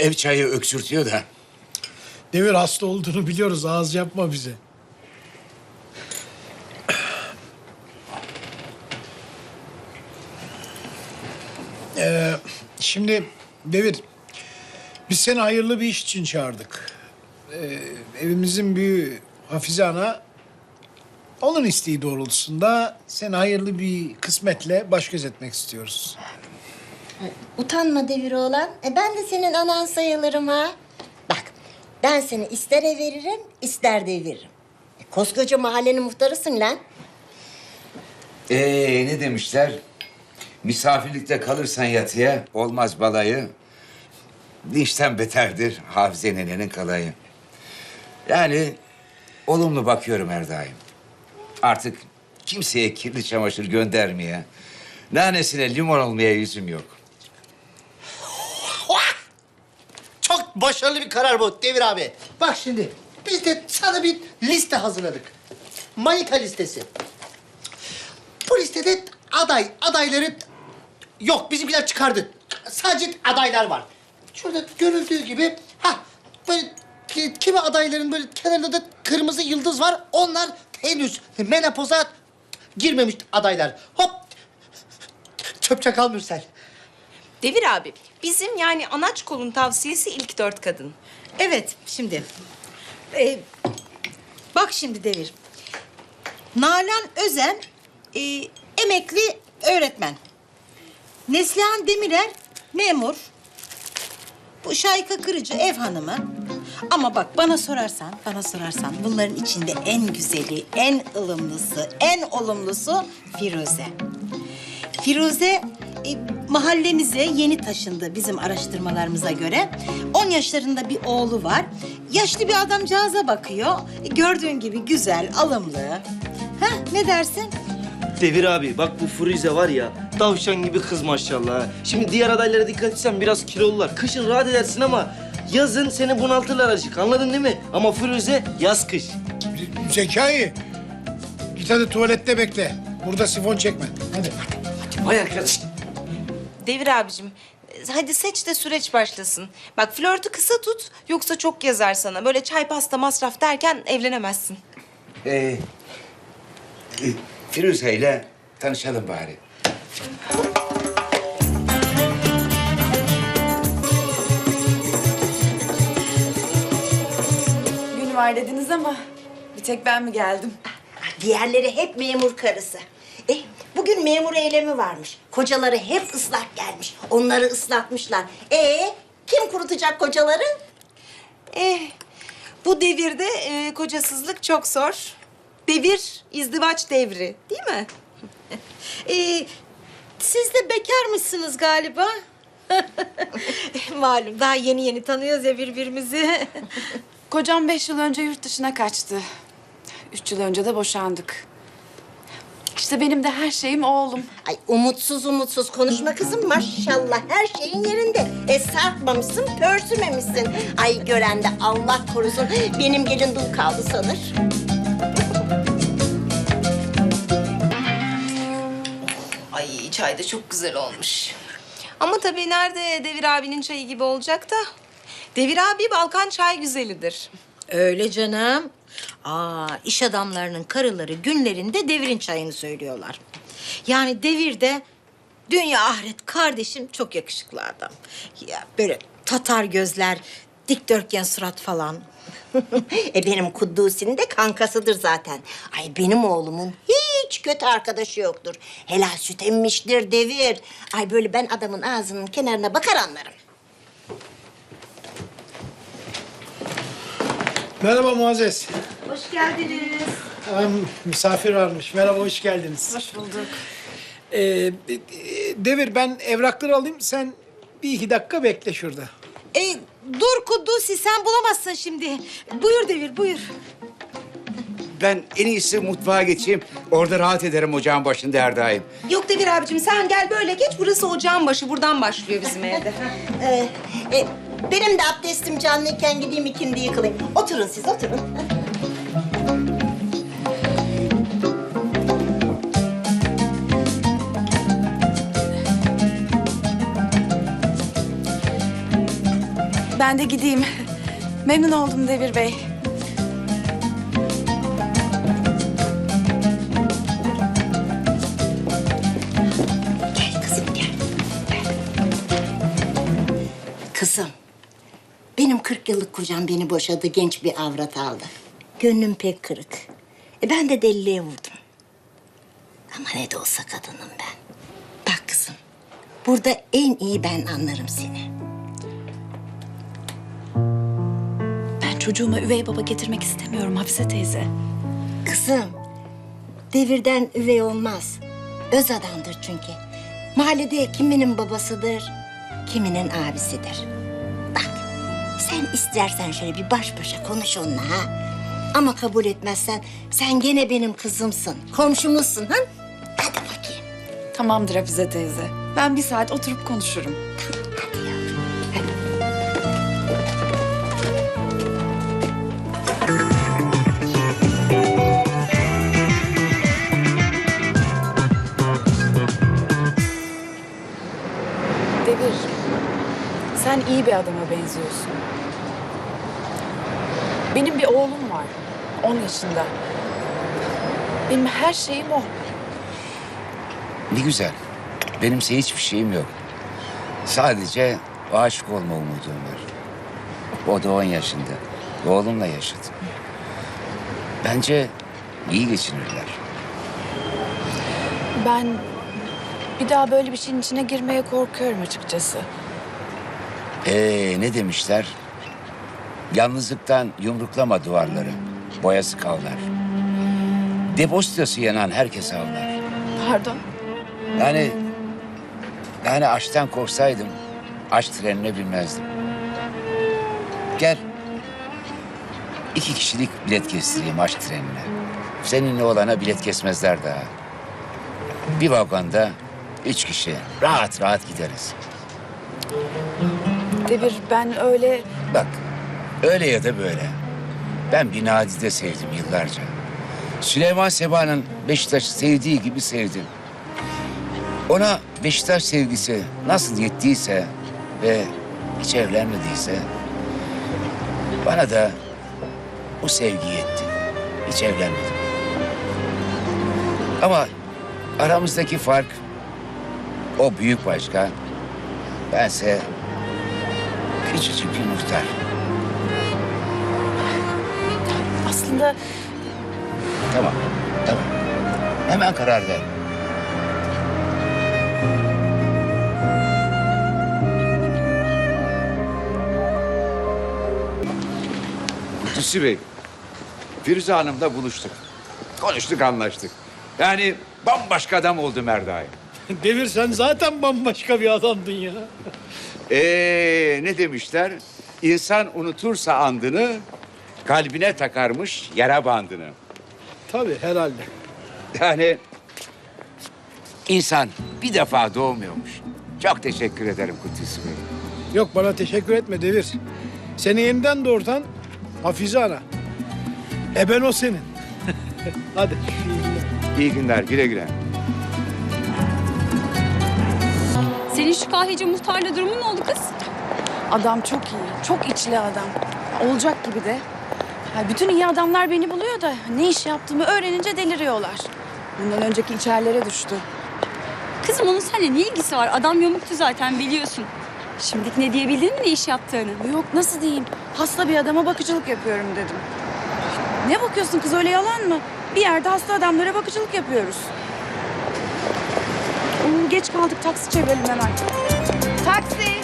ev çayı öksürtüyor da. Devir hasta olduğunu biliyoruz. Ağız yapma bize. Ee, şimdi Devir, biz seni hayırlı bir iş için çağırdık. Ee, evimizin büyüğü Hafize Ana, onun isteği doğrultusunda seni hayırlı bir kısmetle baş göz etmek istiyoruz. Utanma devir oğlan. E ben de senin anan sayılırım ha. Bak ben seni ister ev veririm ister de veririm. E, koskoca mahallenin muhtarısın lan. Ee ne demişler? Misafirlikte kalırsan yatıya olmaz balayı. Linçten beterdir Hafize nenenin kalayı. Yani olumlu bakıyorum her daim. Artık kimseye kirli çamaşır göndermeye, nanesine limon olmaya yüzüm yok. Çok başarılı bir karar bu Devir abi. Bak şimdi biz de sana bir liste hazırladık. Manita listesi. Bu listede aday, adayları yok bizimkiler çıkardı. Sadece adaylar var. Şurada görüldüğü gibi ha böyle ki- kimi adayların böyle kenarında da kırmızı yıldız var. Onlar henüz menopoza girmemiş adaylar. Hop çöp çakal Mürsel. Devir abi, bizim yani anaç kolun tavsiyesi ilk dört kadın. Evet, şimdi. Ee, bak şimdi Devir. Nalan Özen, e, emekli öğretmen. Neslihan Demirer, memur. Bu Şayka Kırıcı, ev hanımı. Ama bak bana sorarsan, bana sorarsan bunların içinde en güzeli, en ılımlısı, en olumlusu Firuze. Firuze e, mahallemize yeni taşındı bizim araştırmalarımıza göre. 10 yaşlarında bir oğlu var. Yaşlı bir adamcağıza bakıyor. E, gördüğün gibi güzel, alımlı. Heh, ne dersin? Devir abi bak bu Firuze var ya tavşan gibi kız maşallah. ha. Şimdi diğer adaylara dikkat etsen biraz kilolular. Kışın rahat edersin ama yazın seni bunaltırlar azıcık anladın değil mi? Ama Firuze yaz kış. Zekai, git hadi tuvalette bekle. Burada sifon çekme. Hadi. Vay arkadaş. Devir abicim, hadi seç de süreç başlasın. Bak flörtü kısa tut, yoksa çok yazar sana. Böyle çay pasta masraf derken evlenemezsin. Ee, e, Firuze ile tanışalım bari. Gün var dediniz ama bir tek ben mi geldim? Diğerleri hep memur karısı. E, bugün memur eylemi varmış. Kocaları hep ıslak gelmiş. Onları ıslatmışlar. E kim kurutacak kocaları? Eh, bu devirde e, kocasızlık çok zor. Devir, izdivaç devri, değil mi? Ee, siz de bekarmışsınız galiba. Malum daha yeni yeni tanıyoruz ya birbirimizi. Kocam beş yıl önce yurt dışına kaçtı. Üç yıl önce de boşandık. İşte benim de her şeyim oğlum. Ay umutsuz umutsuz konuşma kızım maşallah her şeyin yerinde. E sarkmamışsın, pörsümemişsin. Ay gören de Allah korusun benim gelin dul kaldı sanır. Ay çay da çok güzel olmuş. Ama tabii nerede Devir abinin çayı gibi olacak da. Devir abi Balkan çay güzelidir. Öyle canım. Aa, iş adamlarının karıları günlerinde devirin çayını söylüyorlar. Yani devirde dünya ahiret kardeşim çok yakışıklı adam. Ya böyle tatar gözler, dikdörtgen surat falan. e benim Kuddusi'nin de kankasıdır zaten. Ay benim oğlumun hiç kötü arkadaşı yoktur. Helal süt emmiştir devir. Ay böyle ben adamın ağzının kenarına bakar anlarım. Merhaba Muazzez. Hoş geldiniz. Aa, misafir varmış. Merhaba, hoş geldiniz. Hoş bulduk. Ee, e, Devir, ben evrakları alayım. Sen bir iki dakika bekle şurada. E, dur Kuddusi sen bulamazsın şimdi. Buyur Devir buyur. Ben en iyisi mutfağa geçeyim. Orada rahat ederim ocağın başında her daim. Yok Devir abicim sen gel böyle geç. Burası ocağın başı. Buradan başlıyor bizim evde. Ee, e, benim de abdestim canlıyken gideyim ikindi yıkılayım. Oturun siz oturun. Ben de gideyim. Memnun oldum Devir Bey. Gel kızım gel. Gel. Kızım. Benim 40 yıllık kocam beni boşadı, genç bir avrat aldı. Gönlüm pek kırık. E ben de deliliğe vurdum. Ama ne de olsa kadınım ben. Bak kızım, burada en iyi ben anlarım seni. Ben çocuğuma üvey baba getirmek istemiyorum Hafize teyze. Kızım, devirden üvey olmaz. Öz adamdır çünkü. Mahallede kiminin babasıdır, kiminin abisidir. Sen istersen şöyle bir baş başa konuş onunla ha. Ama kabul etmezsen sen gene benim kızımsın, komşumuzsun ha. Hadi bakayım. Tamamdır Hafize teyze. Ben bir saat oturup konuşurum. Hadi yavrum. Devir, sen iyi bir adama benziyorsun. Benim bir oğlum var, 10 yaşında. Benim her şeyim o. Ne güzel. Benimse hiçbir şeyim yok. Sadece aşık olma umudum var. O da on yaşında. Oğlumla yaşadı. Bence iyi geçinirler. Ben bir daha böyle bir şeyin içine girmeye korkuyorum açıkçası. Ee ne demişler? Yalnızlıktan yumruklama duvarları. Boyası kavlar. Depozitosu yanan herkes avlar. Pardon. Yani yani aşktan korksaydım aşk trenine binmezdim. Gel. İki kişilik bilet kestireyim aşk trenine. Seninle olana bilet kesmezler daha. Bir vagonda üç kişi rahat rahat gideriz. Devir ben öyle Bak öyle ya da böyle. Ben bir nadide sevdim yıllarca. Süleyman Seba'nın Beşiktaş'ı sevdiği gibi sevdim. Ona Beşiktaş sevgisi nasıl yettiyse ve hiç evlenmediyse... ...bana da o sevgi yetti. Hiç evlenmedim. Ama aramızdaki fark o büyük başka. Bense küçücük bir muhtar. Aslında Tamam, tamam. Hemen karar ver. Kutlusu Bey, Firuze Hanım'la buluştuk. Konuştuk, anlaştık. Yani bambaşka adam oldu Merda'yı. Devir sen zaten bambaşka bir adamdın ya. Ee, ne demişler? İnsan unutursa andını, kalbine takarmış yara bandını. Tabii herhalde. Yani insan bir defa doğmuyormuş. Çok teşekkür ederim Kutlusu Bey. Yok bana teşekkür etme Devir. Seni yeniden doğurtan Hafize ana. E ben o senin. Hadi. İyi günler, güle güle. Senin şu kahveci muhtarla durumun ne oldu kız? adam çok iyi, çok içli adam. Olacak gibi de. Ya bütün iyi adamlar beni buluyor da ne iş yaptığımı öğrenince deliriyorlar. Bundan önceki içerlere düştü. Kızım onun seninle ne ilgisi var? Adam yamuktu zaten biliyorsun. Şimdilik ne diyebildin mi ne iş yaptığını? Yok nasıl diyeyim? Hasta bir adama bakıcılık yapıyorum dedim. Ne bakıyorsun kız öyle yalan mı? Bir yerde hasta adamlara bakıcılık yapıyoruz. Hmm, Geç kaldık taksi çevirelim hemen. Taksi.